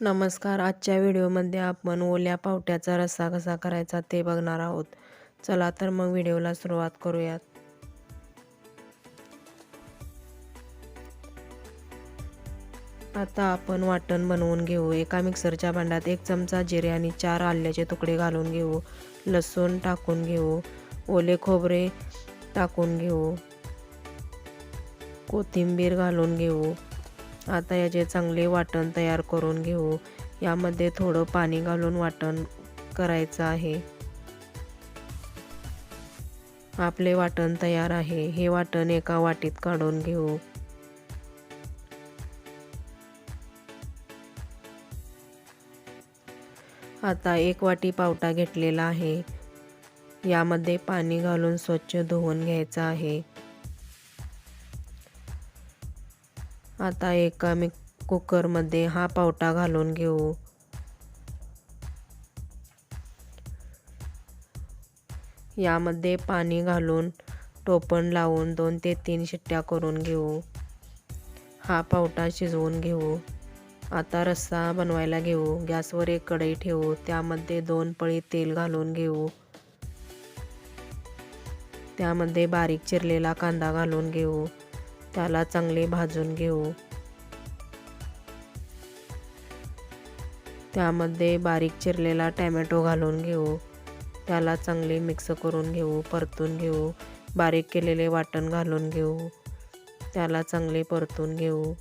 नमस्कार. आजच्या व्हिडिओमध्ये आपण ओल्या पावट्याचा रस्सा कसा करायचा ते बघणार आहोत. चला तर मग व्हिडिओला सुरुवात करूयात. आता आपण वाटण बनवून घेऊ. एका मिक्सरच्या भांड्यात एक चमचा जिरे आणि चार आल्याचे तुकडे घालून घेऊ. लसूण टाकून घेऊ. ओले खोबरे टाकून घेऊ. कोथिंबीर घालून घेऊ. आता याचे चांगले वाटण तयार करून घेऊ यामध्ये थोडं पाणी घालून वाटण करायचं आहे. आपले वाटण तयार आहे. हे वाटण एका वाटीत काढून घेऊ. आता एक वाटी पावटा घेतलेला आहे. यामध्ये पाणी घालून स्वच्छ धुवून घ्यायचं आहे. आता एका मी कुकरमध्ये हा पावटा घालून घेऊ. यामध्ये पाणी घालून टोपण लावून दोन ते तीन शिट्ट्या करून घेऊ. हा पावटा शिजवून घेऊ. आता रस्सा बनवायला घेऊ. गॅसवर एक कढई ठेवू. त्यामध्ये दोन पळी तेल घालून घेऊ. त्यामध्ये बारीक चिरलेला कांदा घालून घेऊ. त्याला चांगले भाजून घेऊ. त्यामध्ये बारीक चिरलेला टॅमॅटो घालून घेऊ. त्याला चांगले मिक्स करून घेऊ परतून घेऊ. बारीक केलेले वाटण घालून घेऊ. त्याला चांगले परतून घेऊ.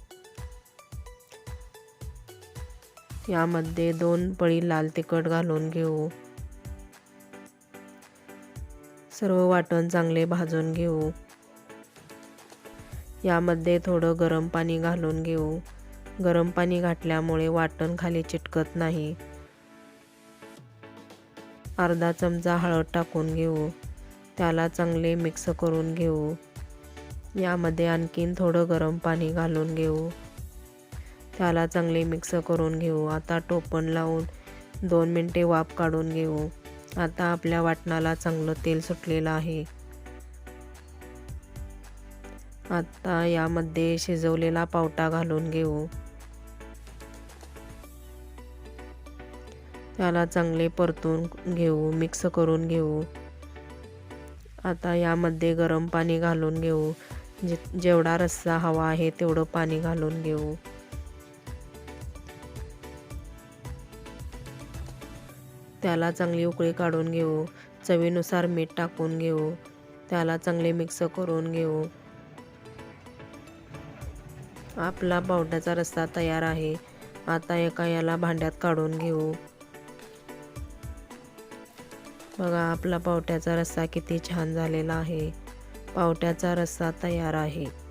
यामध्ये दोन पळी लाल तिखट घालून घेऊ. सर्व वाटण चांगले भाजून घेऊ. यामध्ये थोडं गरम पाणी घालून घेऊ. गरम पाणी घातल्यामुळे वाटण खाली चिटकत नाही. अर्धा चमचा हळद टाकून घेऊ. त्याला चांगले मिक्स करून घेऊ. यामध्ये आणखीन थोडं गरम पाणी घालून घेऊ. त्याला चांगले मिक्स करून घेऊ. आता टोपण लावून दोन मिनटे वाफ काढून घेऊ. आता आपल्या वाटणाला चांगलं तेल सुटलेलं आहे. आता यामध्ये शिजवलेला पावटा घालून घेऊ. त्याला चांगले परतून घेऊ मिक्स करून घेऊ. आता यामध्ये गरम पाणी घालून घेऊ. जे जेवढा रस्सा हवा आहे तेवढं पाणी घालून घेऊ. त्याला चांगली उकळी काढून घेऊ. चवीनुसार मीठ टाकून घेऊ. त्याला चांगले मिक्स करून घेऊ. आपला पावट्याचा रस्सा तयार आहे. आता एका याला भांड्यात काढून घेऊ. बघा आपला पावट्याचा रस्सा किती छान झालेला आहे. पावट्याचा रस्सा तयार आहे.